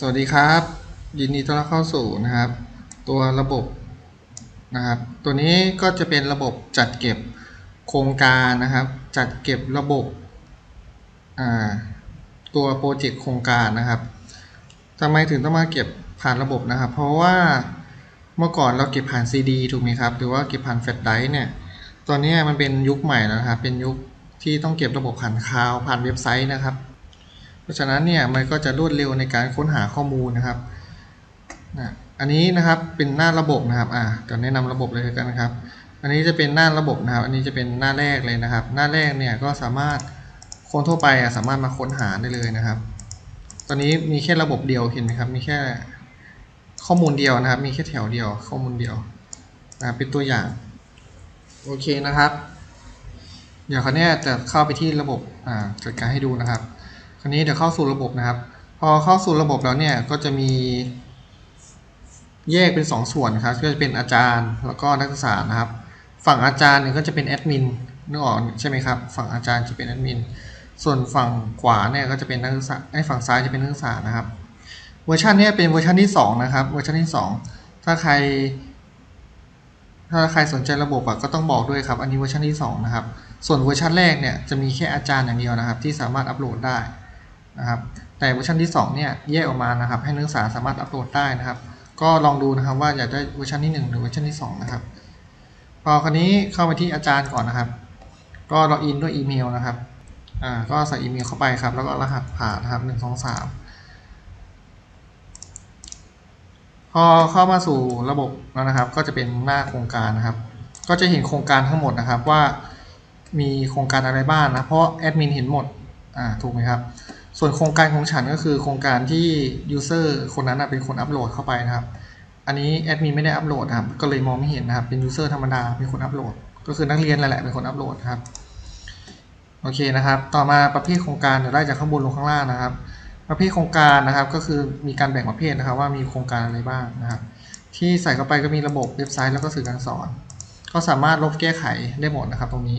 สวัสดีครับ ยินดีต้อนรับเข้าสู่นะครับ ตัวระบบนะครับ ตัวนี้ก็จะเป็นระบบจัดเก็บโครงการนะครับ จัดเก็บระบบตัวโปรเจกต์โครงการนะครับทำไมถึงต้องมาเก็บผ่านระบบนะครับ เพราะว่าเมื่อก่อนเราเก็บผ่าน CD ถูกไหมครับ หรือว่าเก็บผ่านแฟลชไดรฟ์เนี่ย ตอนนี้มันเป็นยุคใหม่แล้วนะครับ เป็นยุคที่ต้องเก็บระบบผ่านคลาวผ่านเว็บไซต์นะครับ เพราะฉะนั้นเนี่ยมันก็จะรวดเร็วในการค้นหาข้อมูลนะครับนะอันนี้นะครับเป็นหน้าระบบนะครับอ่าเดี๋ยวแนะนำระบบเลยกันนะครับ อันนี้จะเป็นหน้าระบบนะครับ อันนี้จะเป็นหน้าแรกเลยนะครับ หน้าแรกเนี่ยก็สามารถคนทั่วไปอะสามารถมาค้นหาได้เลยนะครับ ตอนนี้มีแค่ระบบเดียวเห็นไหมครับ มีแค่ข้อมูลเดียวนะครับ มีแค่แถวเดียว ข้อมูลเดียวนะครับเป็นตัวอย่างโอเคนะครับ เดี๋ยวคราวเนี้ยจะเข้าไปที่ระบบอ่าจัดการให้ดูนะครับ คราวนี้เดี๋ยวเข้าสู่ระบบนะครับ พอเข้าสู่ระบบแล้วเนี่ยก็จะมีแยกเป็น2ส่วนครับก็จะเป็นอาจารย์แล้วก็นักศึกษานะครับ ฝั่งอาจารย์เนี่ยก็จะเป็นแอดมินนึกออกใช่ไหมครับ ฝั่งอาจารย์จะเป็นแอดมินส่วนฝั่งขวาเนี่ยก็จะเป็นนักศึกษาไอ้ฝั่งซ้ายจะเป็นนักศึกษานะครับ เวอร์ชันนี้เป็นเวอร์ชันที่สองนะครับ เวอร์ชันที่สองถ้าใคร ถ้าใครสนใจระบบอะก็ต้องบอกด้วยครับ อันนี้เวอร์ชันที่สองนะครับ ส่วนเวอร์ชันแรกเนี่ยจะมีแค่อาจารย์อย่างเดียวนะครับ ที่สามารถอัปโหลดได้ นะครับ แต่เวอร์ชันที่2เนี่ยแยกออกมานะครับ ให้นักศึกษาสามารถอัปโหลดได้นะครับ ก็ลองดูนะครับว่าอยากได้เวอร์ชันที่ 1 หรือเวอร์ชันที่ 2 นะครับ พอคราวนี้เข้าไปที่อาจารย์ก่อนนะครับ ก็ล็อกอินด้วยอีเมลนะครับ อ่า ก็ใส่อีเมลเข้าไปครับ แล้วก็รหัสผ่านนะครับ1 2 3พอเข้ามาสู่ระบบแล้วนะครับ ก็จะเป็นหน้าโครงการนะครับ ก็จะเห็นโครงการทั้งหมดนะครับว่ามีโครงการอะไรบ้างนะ เพราะแอดมินเห็นหมด อ่า ถูกไหมครับ ส่วนโครงการของฉันก็คือโครงการที่ยูเซอร์คนนั้นเป็นคนอัปโหลดเข้าไปนะครับ อันนี้แอดมินไม่ได้อัปโหลดนะครับ ก็เลยมองไม่เห็นนะครับ เป็นยูเซอร์ธรรมดา เป็นคนอัปโหลด ก็คือนักเรียนแหละเป็นคนอัปโหลดครับ โอเคนะครับ ต่อมาประเภทโครงการเดี๋ยวไล่จากข้างบนลงข้างล่างนะครับ ประเภทโครงการนะครับ ก็คือมีการแบ่งประเภทนะครับ ว่ามีโครงการอะไรบ้างนะครับ ที่ใส่เข้าไปก็มีระบบเว็บไซต์แล้วก็สื่อการสอน ก็สามารถลบแก้ไขได้หมดนะครับ ตรงนี้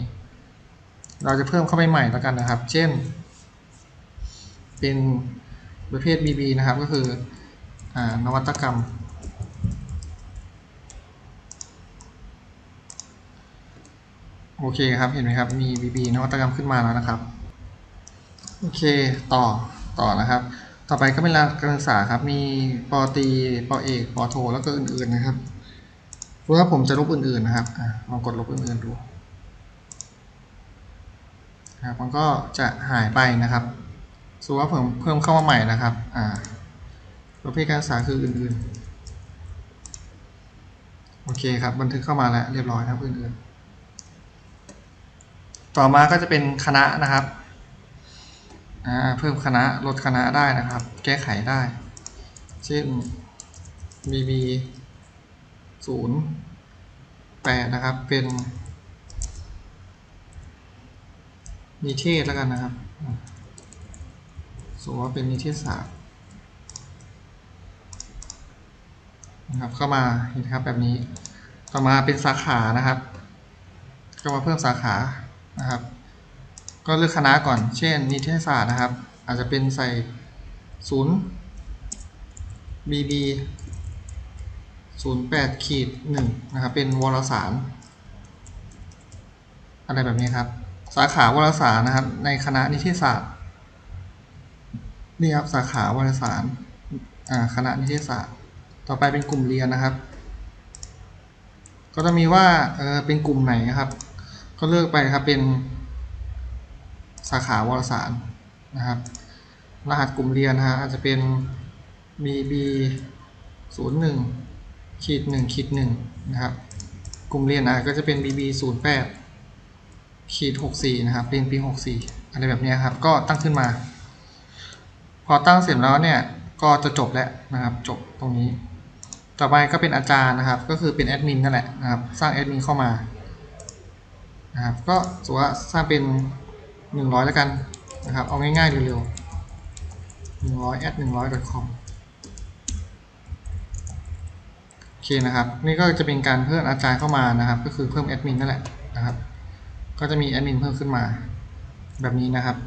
เราจะเพิ่มเข้าไปใหม่แล้วกันนะครับ เช่น เป็นประเภท BB นะครับ ก็คืออนวัตกรรม โอเคครับ เห็นไหมครับ มี BB นวัตกรรมขึ้นมาแล้วนะครับ โอเค ต่อ ต่อนะครับ ต่อไปก็เป็นการศึกษาครับ มีปอตีปอเอกปอโท แล้วก็อื่นๆนะครับเพราะว่าผมจะลบอื่นๆนะครับอลองกดลบอื่นๆดูครับมันก็จะหายไปนะครับ สมมติว่าผมเพิ่มเข้ามาใหม่นะครับ อ่าประเภทการศึกษาคืออื่นๆ โอเคครับ บันทึกเข้ามาแล้วเรียบร้อยครับอื่นๆ ต่อมาก็จะเป็นคณะนะครับ อ่า เพิ่มคณะ ลดคณะได้นะครับ แก้ไขได้ เช่น bb ศูนย์แปดนะครับ เป็น นิเทศแล้วกันนะครับ สมมติว่าเป็นนิเทศศาสตร์นะครับเข้ามาเห็นครับแบบนี้ต่อมาเป็นสาขานะครับก็มาเพิ่มสาขานะครับ ก็เลือกคณะก่อน เช่น นิเทศศาสตร์นะครับ อาจจะเป็นใส่ศูนย์ bb 08ขีด1นะครับ เป็นวารสาร อะไรแบบนี้ครับ สาขาวารสารนะครับ ในคณะนิเทศศาสตร์ นี่ครับสาขาวารสารคณะนิเทศศาสตร์ ต่อไปเป็นกลุ่มเรียนนะครับ ก็จะมีว่าเออเป็นกลุ่มไหนนะครับ ก็เลือกไปครับเป็นสาขาวารสารนะครับ รหัสกลุ่มเรียนนะฮะอาจจะเป็น bb 01ขีด1ขีด1นะครับ กลุ่มเรียนอะก็จะเป็น bb 08ขีด64นะครับ เป็นปี 64 อะไรแบบนี้ครับ ก็ตั้งขึ้นมา พอตั้งเสร็จแล้วเนี่ยก็จะจบแล้วนะครับ จบตรงนี้ ต่อไปก็เป็นอาจารย์นะครับ ก็คือเป็นแอดมินนั่นแหละนะครับ สร้างแอดมินเข้ามานะครับ ก็สมมติว่าสร้างเป็น 100 แล้วกันนะครับ เอาง่ายๆเร็วๆ100 at 100 com โอเคนะครับ นี่ก็จะเป็นการเพิ่มอาจารย์เข้ามานะครับ ก็คือเพิ่มแอดมินนั่นแหละนะครับ ก็จะมีแอดมินเพิ่มขึ้นมาแบบนี้นะครับ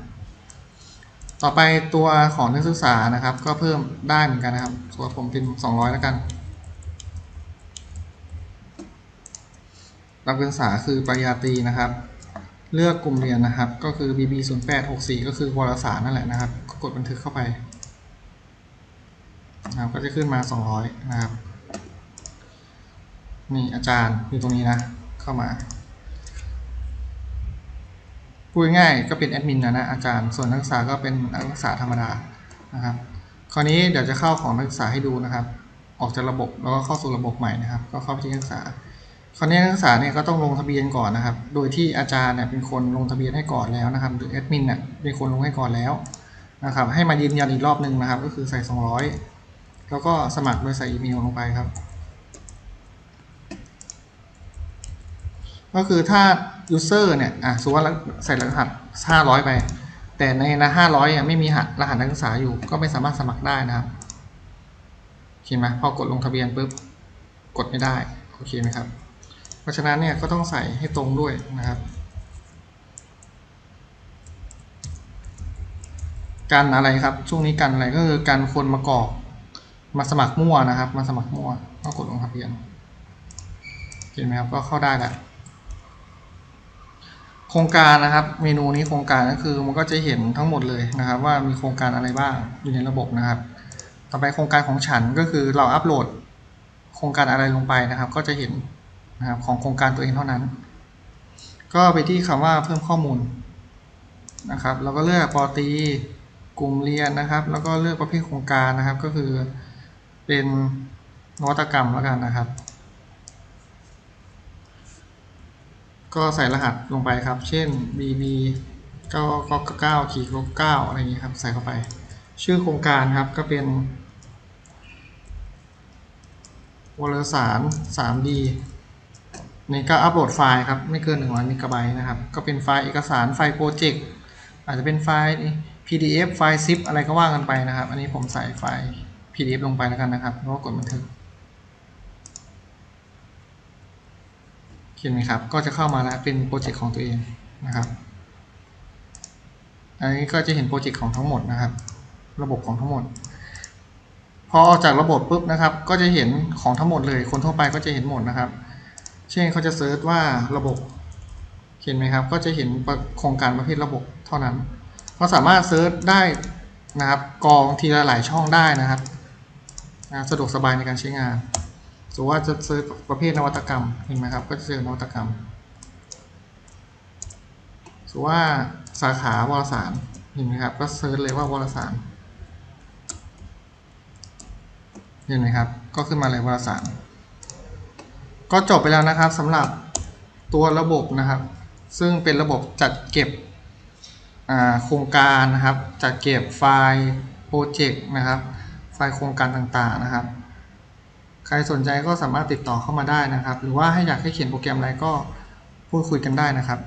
ต่อไปตัวของนักศึกษานะครับ ก็เพิ่มได้เหมือนกันนะครับส่วนผมเป็น200 แล้วกันนักศึกษาคือปริญญาตรีนะครับ เลือกกลุ่มเรียนนะครับ ก็คือ BB 0 8 6 4ก็คือวารสารนั่นแหละนะครับก็กดบันทึกเข้าไปนะครับก็จะขึ้นมา 200 นะครับ นี่อาจารย์อยู่ตรงนี้นะ เข้ามา พูดง่ายก็เป็นแอดมินนะนะอาจารย์ ส่วนนักศึกษาก็เป็นนักศึกษาธรรมดานะครับ คราวนี้เดี๋ยวจะเข้าของนักศึกษาให้ดูนะครับ ออกจากระบบแล้วก็เข้าสู่ระบบใหม่นะครับ ก็เข้าไปที่นักศึกษา คราวนี้นักศึกษาเนี่ยก็ต้องลงทะเบียนก่อนนะครับ โดยที่อาจารย์เนี่ยเป็นคนลงทะเบียนให้ก่อนแล้วนะครับ หรือแอดมินเนี่ยเป็นคนลงให้ก่อนแล้วนะครับ ให้มายืนยันอีกรอบหนึ่งนะครับ ก็คือใส่ 200 แล้วก็สมัครโดยใส่อีเมลลงไปครับ ก็คือถ้า user เนี่ยอะสมมติว่าใส่รหัส 500 ไป แต่ในนะ500อะไม่มีหัสรหัสนักศึกษาอยู่ ก็ไม่สามารถสมัครได้นะครับโอเคไหมพอกดลงทะเบียนปุ๊บกดไม่ได้โอเคไหมครับ เพราะฉะนั้นเนี่ยก็ต้องใส่ให้ตรงด้วยนะครับกันอะไรครับช่วงนี้กันอะไรก็คือการคนมากรอกมาสมัครมั่วนะครับ มาสมัครมั่วก็กดลงทะเบียนเห็นไหมครับก็เข้าได้แล้ว โครงการนะครับ เมนูนี้โครงการก็คือมันก็จะเห็นทั้งหมดเลยนะครับ ว่ามีโครงการอะไรบ้างอยู่ในระบบนะครับ ต่อไปโครงการของฉันก็คือเราอัปโหลดโครงการอะไรลงไปนะครับ ก็จะเห็นนะครับของโครงการตัวเองเท่านั้น ก็ไปที่คำว่าเพิ่มข้อมูลนะครับแล้วก็เลือกปอตีกลุ่มเรียนนะครับ แล้วก็เลือกประเภทโครงการนะครับ ก็คือเป็นนวัตกรรมแล้วกันนะครับ ก็ใส่รหัสลงไปครับ เช่น bb 9 9ขีด9อะไรอย่างนี้ครับ ใส่เข้าไป ชื่อโครงการครับก็เป็นวารสาร 3D นี่ก็อัปโหลดไฟล์ครับ ไม่เกิน 100 เมกะไบต์นะครับ ก็เป็นไฟล์เอกสารไฟล์โปรเจกต์อาจจะเป็นไฟล์ PDF ไฟล์ zip อะไรก็ว่ากันไปนะครับ อันนี้ผมใส่ไฟล์ PDF ลงไปแล้วกันนะครับแล้วก็กดบันทึก เห็นไหมครับ ก็จะเข้ามาแล้วเป็นโปรเจกต์ของตัวเองนะครับ อันนี้ก็จะเห็นโปรเจกต์ของทั้งหมดนะครับ ระบบของทั้งหมด พอออกจากระบบปุ๊บนะครับ ก็จะเห็นของทั้งหมดเลย คนทั่วไปก็จะเห็นหมดนะครับ เช่นเขาจะเซิร์ชว่าระบบ เห็นไหมครับ ก็จะเห็นโครงการประเภทระบบเท่านั้น ก็สามารถเซิร์ชได้นะครับ กองทีละหลายช่องได้นะครับนะสะดวกสบายในการใช้งาน สมมติว่าจะซิร์ชประเภทนวัตกรรมเห็นไหมครับ ก็จะเจอนวัตกรรมสมมติว่าสาขาวารสารเห็นไหมครับ ก็เซิร์ชเลยว่าวารสารเห็นไหมครับ ก็ขึ้นมาเลยวารสาร ก็จบไปแล้วนะครับสำหรับตัวระบบนะครับ ซึ่งเป็นระบบจัดเก็บโครงการนะครับ จัดเก็บไฟล์โปรเจกต์นะครับ ไฟล์โครงการต่างๆนะครับ ครสนใจก็สามารถติดต่อเข้ามาได้นะครับ หรือว่าให้อยากให้เขียนโปรแกรมอะไรก็พูดคุยกันได้นะครับ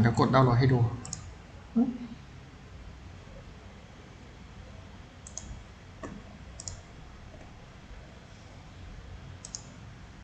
เดี๋ยวกดดาวน์โหลดให้ดู